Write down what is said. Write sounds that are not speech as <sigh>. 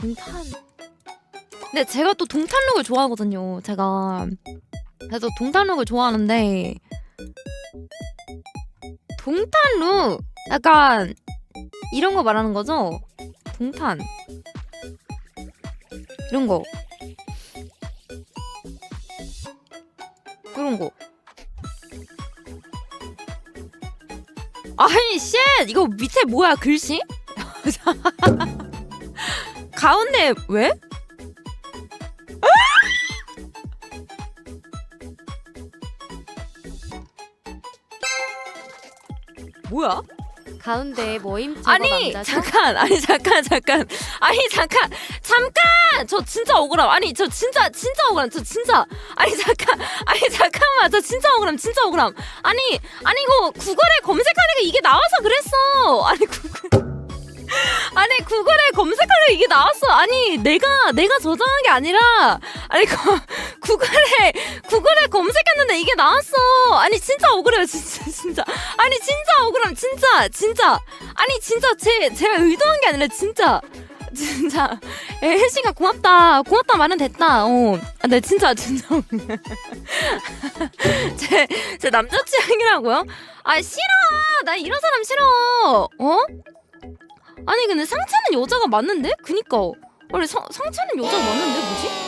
동탄. 근데 제가 또 동탄룩을 좋아하거든요. 제가 그래서 동탄룩을 좋아하는데 동탄룩 약간 이런 거 말하는 거죠? 동탄 이런 거 이런 거 아니 쉣 이거 밑에 뭐야 글씨? <laughs> 가운데 왜? 뭐야? 가운데 모임집어 아니 남자죠? 잠깐 아니 잠깐 잠깐. 아니 잠깐 잠깐! 저 진짜 억울함. 아니 저 진짜 진짜 억울함. 저 진짜. 아니 잠깐 아니 잠깐만. 저 진짜 억울함 진짜 억울함. 아니 아니 이거 구글에 검색하니까 이게 나와서 그랬어. 아니 구글 아니 구글에 검색하니까 이게 나왔어. 아니 내가 내가 저장한 게 아니라 아니 그, <laughs> 구글에 구글에 검색했는데 이게 나왔어. 아니 진짜 억울해요. 진짜 진짜. 아니 진짜 억울함. 진짜 진짜. 아니 진짜 제 제가 의도한 게 아니라 진짜. 진짜. 예, 혜신아 고맙다. 고맙다 말은 됐다. 어네 진짜 진짜 <laughs> 제, 제 남자 취향이라고요? 아 싫어. 나 이런 사람 싫어. 어? 아니 근데 상체는 여자가 맞는데? 그니까 아니 상, 상체는 여자가 맞는데 뭐지?